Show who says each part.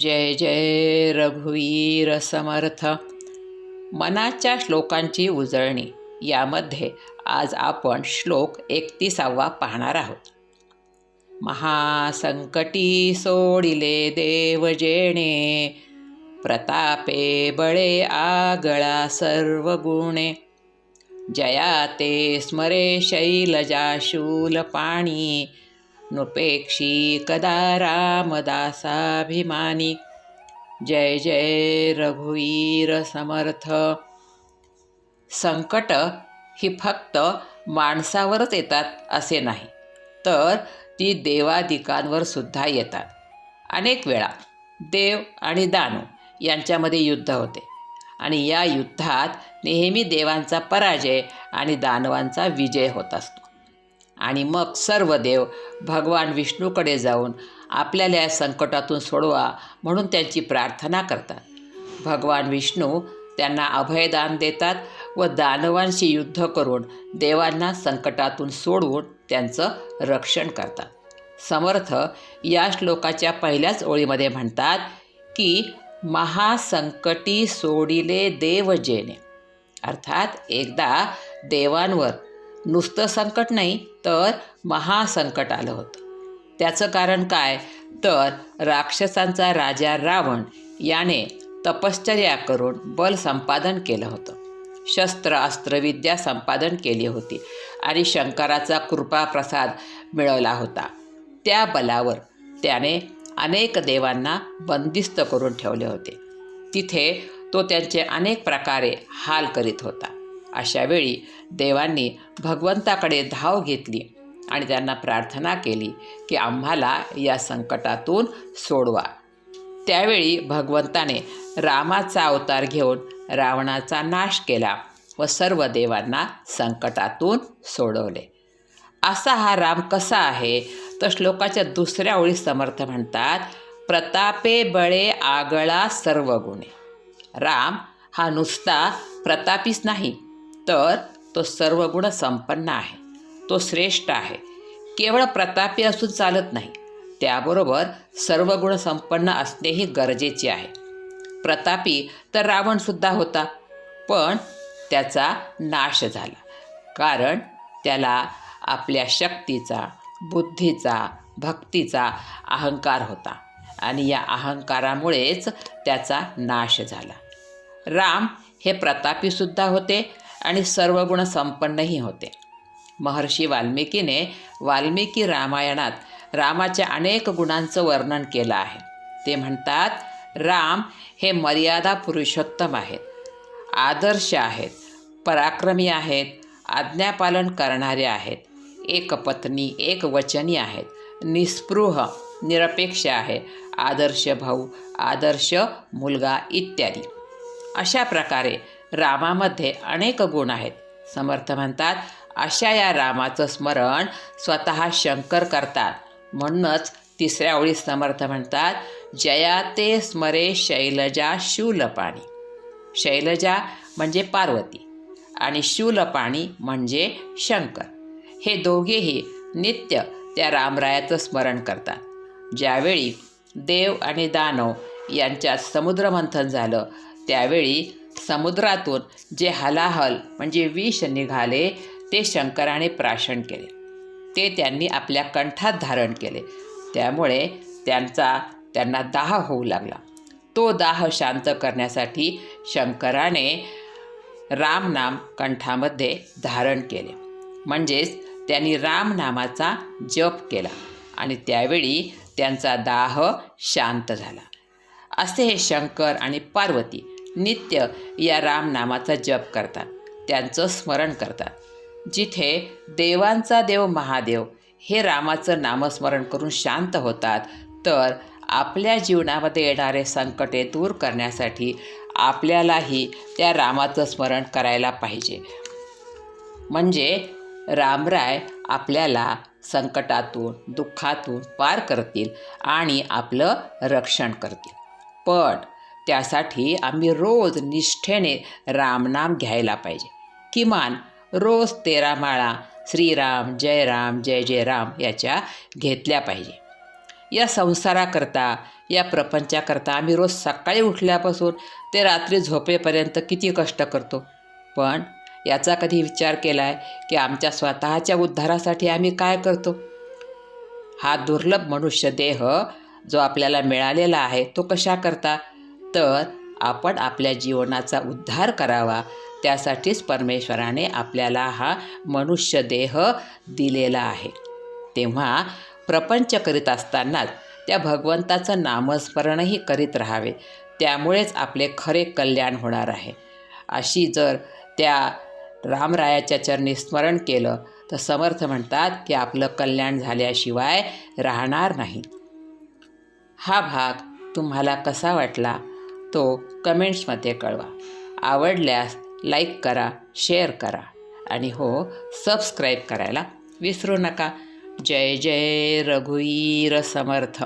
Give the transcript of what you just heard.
Speaker 1: जय जय रघुवीर समर्थ. मनाच्या श्लोकांची उजळणी. यामध्ये आज आपण श्लोक एकतीसावा पाहणार आहोत. महासंकटी सोडिले देव जेणे प्रतापे बळे आगळा सर्व गुणे जया ते स्मरे शैलजा शूल पाणी नृपेक्षी कदा रामदासाभिमानी। जय जय रघुवीर समर्थ। संकट ही फक्त माणसावरच येतात असे नाही तर ती देवादिकांवर सुद्धा येतात. अनेक वेळा देव आणि दानव यांच्यामध्ये युद्ध होते आणि या युद्धात नेहमी देवांचा पराजय आणि दानवांचा विजय होत असतो. आणि मग सर्व देव भगवान विष्णूकडे जाऊन आपल्याला या संकटातून सोडवा म्हणून त्यांची प्रार्थना करतात. भगवान विष्णू त्यांना अभयदान देतात व दानवांशी युद्ध करून देवांना संकटातून सोडवून त्यांचं रक्षण करतात. समर्थ या श्लोकाच्या पहिल्याच ओळीमध्ये म्हणतात की महासंकटी सोडिले देवजेने अर्थात एकदा देवांवर नुसतं संकट नाही तर महासंकट आलं होतं. त्याचं कारण काय? तर राक्षसांचा राजा रावण याने तपश्चर्या करून बल संपादन केलं होतं. शस्त्र अस्त्रविद्या संपादन केली होती आणि शंकराचा कृपा प्रसाद मिळवला होता. त्या बलावर त्याने अनेक देवांना बंदिस्त करून ठेवले होते. तिथे तो त्यांचे अनेक प्रकारे हाल करीत होता. अशावेळी देवांनी भगवंताकडे धाव घेतली आणि त्यांना प्रार्थना केली की आम्हाला या संकटातून सोडवा. त्यावेळी भगवंताने रामाचा अवतार घेऊन रावणाचा नाश केला व सर्व देवांना संकटातून सोडवले. असा हा राम कसा आहे? तर श्लोकाच्या दुसऱ्या ओळी समर्थ म्हणतात प्रतापे बळे आगळा सर्व गुणे राम हा नुसता प्रतापीच नाही तर तो सर्व गुण संपन्न आहे. तो श्रेष्ठ आहे. केवळ प्रतापी असून चालत नाही. त्याबरोबर सर्व गुण संपन्न असणेही गरजेचे आहे. प्रतापी तर रावणसुद्धा होता पण त्याचा नाश झाला. कारण त्याला आपल्या शक्तीचा बुद्धीचा भक्तीचा अहंकार होता आणि या अहंकारामुळेच त्याचा नाश झाला. राम हे प्रतापीसुद्धा होते आणि सर्व गुण संपन्नही होते. महर्षी वाल्मिकीने वाल्मिकी रामायणात रामाच्या अनेक गुणांचं वर्णन केलं आहे. ते म्हणतात राम हे मर्यादा पुरुषोत्तम आहेत आदर्श आहेत पराक्रमी आहेत आज्ञापालन करणारे आहेत एक पत्नी एक वचनी आहेत निस्पृह निरपेक्ष आहे आदर्श भाऊ आदर्श मुलगा इत्यादी. अशा प्रकारे रामामध्ये अनेक गुण आहेत. समर्थ म्हणतात अशा या रामाचं स्मरण स्वतः शंकर करतात. म्हणूनच तिसऱ्या ओळीत समर्थ म्हणतात जया ते स्मरे शैलजा शूलपाणी. शैलजा म्हणजे पार्वती आणि शूलपाणी म्हणजे शंकर. हे दोघेही नित्य त्या रामरायाचं स्मरण करतात. ज्यावेळी देव आणि दानव यांच्यात समुद्रमंथन झालं त्यावेळी समुद्रातून जे हलाहल म्हणजे विष निघाले ते शंकराने प्राशन केले. ते त्यांनी आपल्या कंठात धारण केले. त्यामुळे त्यांचा त्यांना दाह होऊ लागला. तो दाह शांत करण्यासाठी शंकराने रामनाम कंठामध्ये धारण केले. म्हणजेच त्यांनी रामनामाचा जप केला आणि त्यावेळी त्यांचा दाह शांत झाला. असे हे शंकर आणि पार्वती नित्य या रामनामाचा जप करतात. त्यांचं स्मरण करतात. जिथे देवांचा देव महादेव हे रामाचं नामस्मरण करून शांत होतात तर आपल्या जीवनामध्ये येणारे संकटे दूर करण्यासाठी आपल्यालाही त्या रामाचं स्मरण करायला पाहिजे. म्हणजे रामराय आपल्याला संकटातून दुःखातून पार करतील आणि आपलं रक्षण करतील. पण त्यासाठी आम्ही रोज निष्ठेने रामनाम घ्यायला पाहिजे. किमान रोज तेरा माळा श्रीराम जय राम जय जय राम याच्या घेतल्या पाहिजे. या संसाराकरता या प्रपंचाकरता आम्ही रोज सकाळी उठल्यापासून ते रात्री झोपेपर्यंत किती कष्ट करतो. पण याचा कधी विचार केला आहे की आमच्या स्वतःच्या उद्धारासाठी आम्ही काय करतो? हा दुर्लभ मनुष्य देह जो आपल्याला मिळालेला आहे तो कशा करता तर आपण आपल्या जीवनाचा उद्धार करावा. त्यासाठीच परमेश्वराने आपल्याला हा मनुष्य देह दिलेला आहे. तेव्हा प्रपंच करीत असतानाच त्या भगवंताचं नामस्मरणही करीत राहावे. त्यामुळेच आपले खरे कल्याण होणार आहे. अशी जर त्या रामरायाच्या चरणी स्मरण केलं तर समर्थ म्हणतात की आपलं कल्याण झाल्याशिवाय राहणार नाही. हा भाग तुम्हाला कसा वाटला? तो कमेंट्समध्ये कळवा. आवडल्यास लाईक करा शेअर करा आणि हो सबस्क्राईब करायला विसरू नका. जय जय रघुवीर समर्थ.